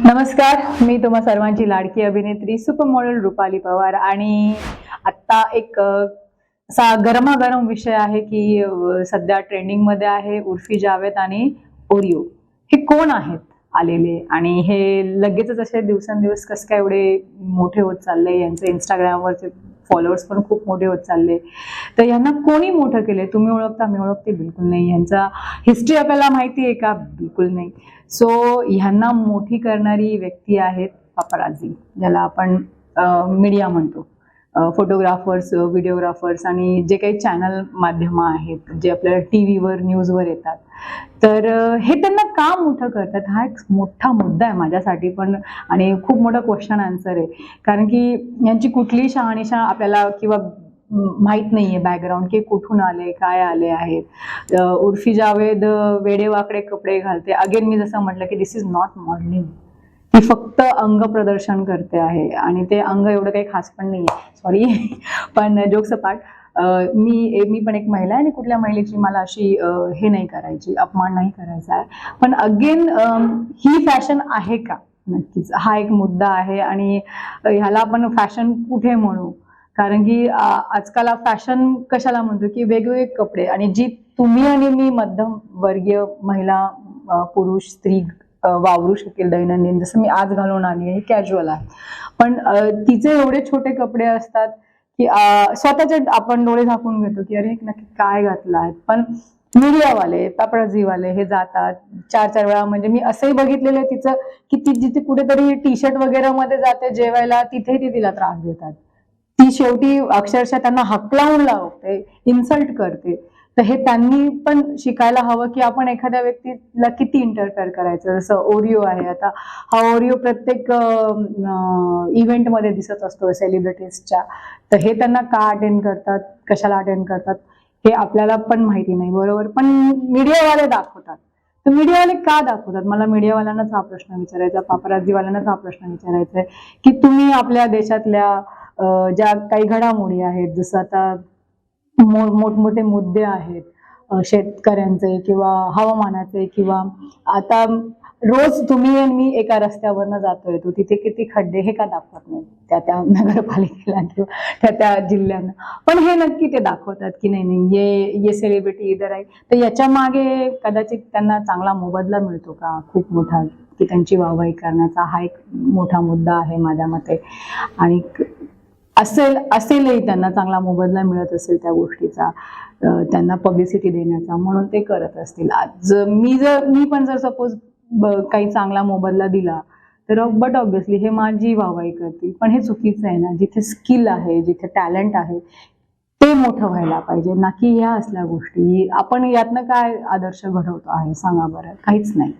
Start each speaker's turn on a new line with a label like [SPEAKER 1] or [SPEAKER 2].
[SPEAKER 1] नमस्कार मी तुम्हा सर्वांची लाडकी अभिनेत्री सुपर मॉडेल रुपाली पवार आणि आत्ता एक असा गरमागरम विषय आहे की सध्या ट्रेंडिंगमध्ये आहे उर्फी जावेद आणि ओरिओ हे कोण आहेत आलेले? आणि हे लगेचच असे दिवसेंदिवस कसं काय एवढे मोठे होत चालले? यांचे इंस्टाग्रामवरचे फॉलोअर्स पण खूप मोठे होत चालले. तर यांना कोणी मोठं केलंय? तुम्ही ओळखता मी ओळखते बिलकुल नाही. यांचा हिस्ट्री आपल्याला माहिती आहे का? बिलकुल नाही. सो ह्यांना मोठी करणारी व्यक्ती आहेत पापराजी ज्याला आपण मीडिया म्हणतो. फोटोग्राफर्स व्हिडिओग्राफर्स आणि जे काही चॅनल माध्यमं आहेत जे आपल्याला टी व्हीवर न्यूजवर येतात. तर हे त्यांना का मोठं करतात? हा एक मोठा मुद्दा आहे माझ्यासाठी पण आणि खूप मोठा क्वेश्चन आन्सर आहे. कारण की यांची कुठली शहानिशा आपल्याला किंवा माहीत नाही आहे बॅकग्राऊंड की कुठून आले काय आले आहेत. उर्फी जावेद वेडेवाकडे कपडे घालते. अगेन मी जसं म्हटलं की दिस इज नॉट मॉडलिंग ती फक्त अंग प्रदर्शन करते आहे. आणि ते अंग एवढं काही खास पण नाही आहे सॉरी पण जोक सपाट मी मी पण एक महिला आहे आणि कुठल्या महिलेची मला अशी हे नाही करायची अपमान नाही करायचा आहे. पण अगेन ही फॅशन आहे का? नक्कीच. हा एक मुद्दा आहे. आणि ह्याला आपण फॅशन कुठे म्हणू? कारण की आजकाल फॅशन कशाला म्हणतो की वेगवेगळे कपडे आणि जी तुम्ही आणि मी मध्यम वर्गीय महिला पुरुष स्त्री वावरू शकेल दैनंदिन जसं मी आज घालून आली आहे कॅज्युअल आहे. पण तिचे एवढे छोटे कपडे असतात की स्वतःचे आपण डोळे झाकून घेतो की अरे नक्की काय घातलं आहे पण मीडियावाले पापडाजीवाले हे जातात. चार चार वेळा म्हणजे मी असंही बघितलेलं आहे तिचं की ती जिथे कुठेतरी टी शर्ट वगैरे मध्ये जाते जेवायला तिथे ती तिला त्रास देतात. ती शेवटी अक्षरशः त्यांना हकलावून लावते इन्सल्ट करते. तर हे त्यांनी पण शिकायला हवं की आपण एखाद्या व्यक्तीला किती इंटरफेअर करायचं? जसं ओरिओ आहे आता. हा ओरिओ प्रत्येक इव्हेंटमध्ये दिसत असतो सेलिब्रिटीजच्या तर हे त्यांना का अटेंड करतात? कशाला अटेंड करतात? हे आपल्याला पण माहिती नाही बरोबर? पण मीडियावाले दाखवतात. तर मीडियावाले का दाखवतात? मला मीडियावाल्यांनाच हा प्रश्न विचारायचा पापराजीवाल्यांनाच हा प्रश्न विचारायचा आहे की तुम्ही आपल्या देशातल्या ज्या काही घडामोडी आहेत जसं आता मो मोठमोठे मुद्दे आहेत शेतकऱ्यांचे किंवा हवामानाचे किंवा आता रोज तुम्ही आणि मी एका रस्त्यावरनं जातोय तो तिथे किती खड्डे हे का दाखवत नाही? त्या त्या नगरपालिकेला किंवा त्या त्या जिल्ह्यांना. पण हे नक्की ते दाखवतात की नाही नाही ये ये सेलिब्रिटी इधर आहे. तर याच्या मागे कदाचित त्यांना चांगला मोबदला मिळतो का? खूप मोठा की त्यांची वाहवाही करण्याचा हा एक मोठा मुद्दा आहे माझ्या मते. आणि असेल असेलही त्यांना चांगला मोबदला मिळत असेल त्या गोष्टीचा त्यांना पब्लिसिटी देण्याचा म्हणून ते करत असतील. आज मी जर मी पण जर सपोज काही चांगला मोबदला दिला तर बट ऑब्विसली हे माझी वाहवाही करतील. पण हे चुकीचं आहे ना जिथे स्किल आहे जिथे टॅलेंट आहे ते मोठं व्हायला पाहिजे. ना की ह्या असल्या गोष्टी. आपण यातनं काय आदर्श घडवतो आहे सांगा बरं. काहीच नाही.